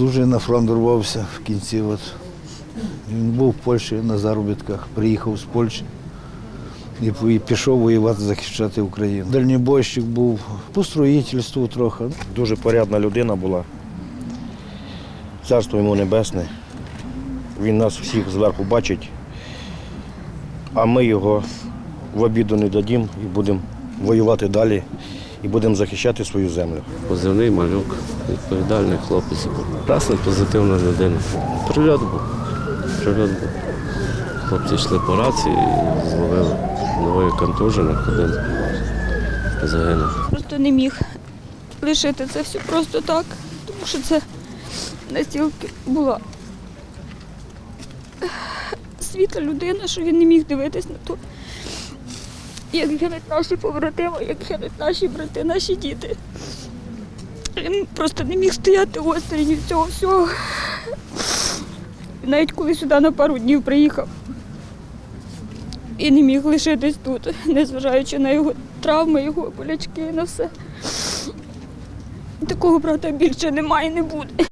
Дуже на фронт рвався в кінці. От. Він був в Польщі на заробітках, приїхав з Польщі і пішов воювати, захищати Україну. Дальнібойщик був по строїтельству трохи. Дуже порядна людина була. Царство йому небесне. Він нас всіх зверху бачить, а ми його в обіду не дадімо і будемо воювати далі і будемо захищати свою землю. Позивний малюк, відповідальний хлопець. Красна позитивна людина. Прильот був. Прильот був. Хлопці йшли по рації і зловили двоє контужених, один загинув. Просто не міг лишити це все просто так, тому що це настільки була світла людина, що він не міг дивитись на то, як гинуть наші побратими, як гинуть наші брати, наші діти. Він просто не міг стояти осторонь від цього всього. Навіть коли сюди на пару днів приїхав і не міг лишитись тут, незважаючи на його травми, його болячки, на все. Такого брата більше немає і не буде.